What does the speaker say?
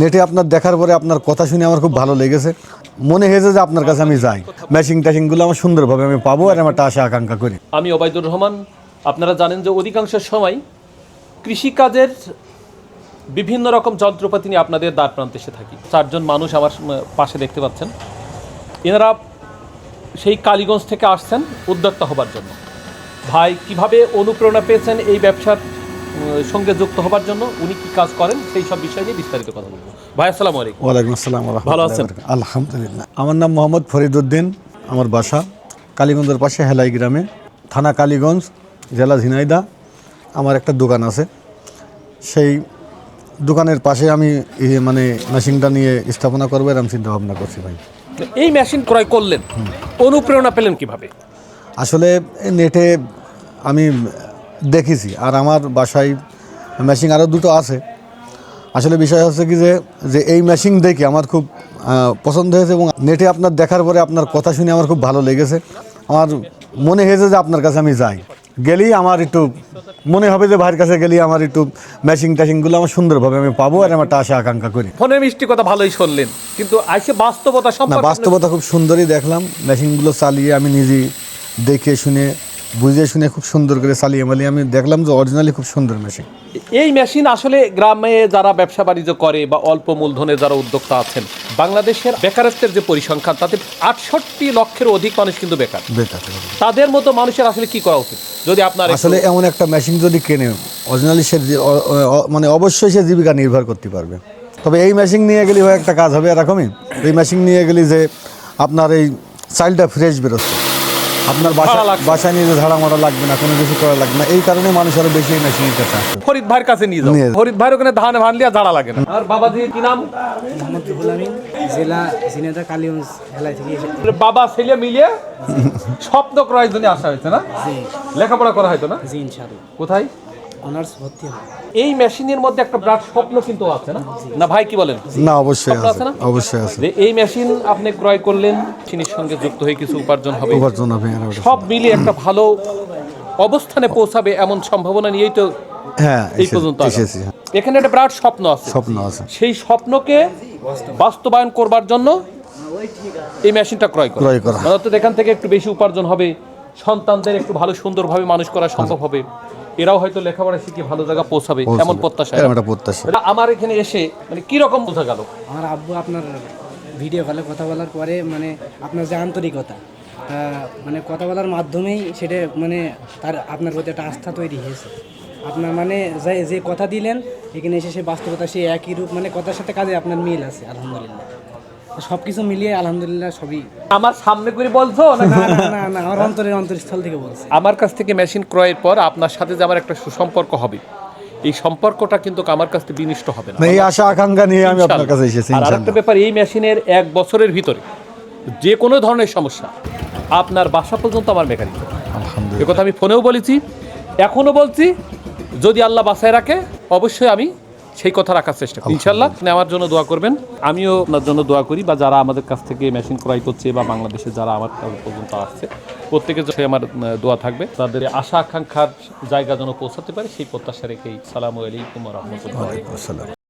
নেটে আপনার দেখার পরে আপনার কথা শুনে আমার খুব ভালো লেগেছে। মনে হয়েছে যে আপনার কাছে আমি যাই। ম্যাচিং ট্যাচিংগুলো আমার সুন্দরভাবে আমি পাবো আর আমার আশা আকাঙ্ক্ষা করি। আমি ওবায়দুর রহমান, আপনারা জানেন যে অধিকাংশ সময় কৃষিকাজের বিভিন্ন রকম যন্ত্রপাতি নিয়ে আপনাদের দ্বার প্রান্তে এসে থাকি। চারজন মানুষ আমার পাশে দেখতে পাচ্ছেন। এনারা সেই কালীগঞ্জ থেকে আসছেন উদ্যোক্তা হবার জন্য। ভাই, কীভাবে অনুপ্রেরণা পেয়েছেন এই ব্যবসার সঙ্গে যুক্ত হবার জন্য উনি কি কাজ করেন? সেই সব বিষয় নিয়ে বিস্তারিত কথা বলব। ভাই আসসালামু আলাইকুম। ওয়ালাইকুম আসসালাম ওয়া ভালো আছেন? আলহামদুলিল্লাহ। আমার নাম মোহাম্মদ ফরিদউদ্দিন আমার বাসা কালীগঞ্জের পাশে হেলাই গ্রামে থানা কালীগঞ্জ জেলা ঝিনাইদা আমার একটা দোকান আছে। সেই দোকানের পাশে আমি মানে মেশিনটা নিয়ে স্থাপনা করব এরকম চিন্তা ভাবনা করছি ভাই। এই মেশিন ক্রয় করলেন। অনুপ্রেরণা পেলেন কীভাবে? আসলে নেটে আমি দেখেছি। আর আমার বাসায় মেশিন আরও দুটো আছে। আসলে বিষয় হচ্ছে কি যে যে এই মেশিন দেখে আমার খুব পছন্দ হয়েছে এবং নেটে আপনার দেখার পরে আপনার কথা শুনে আমার খুব ভালো লেগেছে। আমার মনে হয়েছে যে আপনার কাছে আমি যাই। গেলেই আমার একটু মনে হবে যে ভাইয়ের কাছে গেলেই আমার একটু ম্যাচিং ট্যাচিংগুলো আমার সুন্দরভাবে আমি পাবো আর আমার একটা আশা আকাঙ্ক্ষা করি। ফোনে মিষ্টি কথা ভালোই শুনলেন। কিন্তু আইসে বাস্তবতা না বাস্তবতা খুব সুন্দরই দেখলাম। মেশিনগুলো চালিয়ে আমি নিজেই দেখে শুনে বুঝে শুনে খুব সুন্দর করে চালিয়ে মালিয়ে আমি দেখলাম যে অরিজিনালি খুব সুন্দর মেশিন এই মেশিন আসলে গ্রামে যারা ব্যবসা বাণিজ্য করে বা অল্প মূলধনে যারা উদ্যোক্তা আছেন বাংলাদেশের বেকারত্বের যে পরিসংখ্যান তাতে আটষট্টি লক্ষের অধিক মানুষ কিন্তু বেকার। বেকার। তাদের মতো মানুষের আসলে কি করা উচিত? যদি আপনার আসলে এমন একটা মেশিন যদি কেনে অরিজিনালি সে মানে অবশ্যই সে জীবিকা নির্ভর করতে পারবে। তবে এই মেশিন নিয়ে গেলে হয় একটা কাজ হবে এরকমই। এই মেশিন নিয়ে গেলে যে আপনার এই চাইল্ডটা ফ্রেশ বেরোচ্ছে। আপনার বাসা বাসায় নিয়ে ঝাড়া মারা লাগবে না কোনো কিছু করা লাগবে না এই কারণে মানুষ আরও বেশি মেশিন নিতে ফরিদ ভাইয়ের কাছে নিয়ে যাও। ফরিদ ভাইয়ের ওখানে ধান ভানলিয়া ঝাড়া লাগে না। আর বাবাজির কি নাম? মোহাম্মদ জেলা কালীগঞ্জ থেকে বাবা ছেলে মিলিয়ে স্বপ্ন ক্রয়ের জন্য আসা হয়েছে না? লেখাপড়া করা হয়তো না? জি ইনশাআল্লাহ। কোথায়? অনার্স ভর্তি এই মেশিনের মধ্যে একটা বিরাট স্বপ্ন কিন্তু আছে না? না ভাই কি বলেন? না অবশ্যই আছে না? অবশ্যই আছে। এই মেশিন আপনি ক্রয় করলেন মেশিনের সঙ্গে যুক্ত হয়ে কিছু উপার্জন হবে। উপার্জন হবে সব মিলিয়ে একটা ভালো অবস্থানে পৌঁছাবে এমন সম্ভাবনা নিয়েই তো হ্যাঁ এই পর্যন্ত হ্যাঁ, এখানে একটা বিরাট স্বপ্ন আছে। স্বপ্ন আছে। সেই স্বপ্নকে বাস্তবায়ন করবার জন্য এই মেশিনটা ক্রয় করা। ক্রয় করা। মানে অর্থাৎ এখান থেকে একটু বেশি উপার্জন হবে সন্তানদের একটু ভালো সুন্দরভাবে মানুষ করা সম্ভব হবে। এরাও হয়তো লেখাপড়া শিখে ভালো জায়গা পৌঁছাবে এমন প্রত্যাশা এরকম একটা প্রত্যাশা। এটা আমার এখানে এসে মানে কি রকম বোঝা গেল? আমার আব্বু আপনার ভিডিও কলে কথা বলার পরে মানে আপনার যে আন্তরিকতা মানে কথা বলার মাধ্যমেই সেটা মানে তার আপনার প্রতি একটা আস্থা তৈরি হয়েছে। আপনার মানে যে যে কথা দিলেন এখানে এসে সে বাস্তবতা সে একই রূপ মানে কথার সাথে কাজে আপনার মিল আছে আলহামদুলিল্লাহ। সব কিছু মিলিয়ে আলহামদুলিল্লাহ সবই। আমার সামনে করে বলছো না? না না আমার অন্তরের অন্তরস্থল থেকে বলছে। আমার কাছ থেকে মেশিন ক্রয়ের পর আপনার সাথে যে আমার একটা সুসম্পর্ক হবে। এই সম্পর্কটা কিন্তু আমার কাছ থেকে বিনিষ্ট হবে না। এই আশা আকাঙ্ক্ষা নিয়ে আমি আপনার কাছে এসেছি আর আরেকটা ব্যাপার এই মেশিনের এক বছরের ভিতরে যে কোনো ধরনের সমস্যা আপনার বাসা পর্যন্ত আমার মেকানিক। এ কথা আমি ফোনেও বলেছি এখনও বলছি যদি আল্লাহ বাসায় রাখে অবশ্যই আমি সেই কথা রাখার চেষ্টা করি। ইনশাল্লাহ নেওয়ার জন্য দোয়া করবেন। আমিও আপনার জন্য দোয়া করি বা যারা আমাদের কাছ থেকে মেশিন ক্রয় করছে বা বাংলাদেশে যারা আমার পর্যন্ত আসছে, প্রত্যেকের জন্য আমার দোয়া থাকবে। তাদের আশা আকাঙ্ক্ষার জায়গা যেন পৌঁছাতে পারে, সেই প্রত্যাশা রেখেই সালামু আলাইকুম রহমতুল্লাহ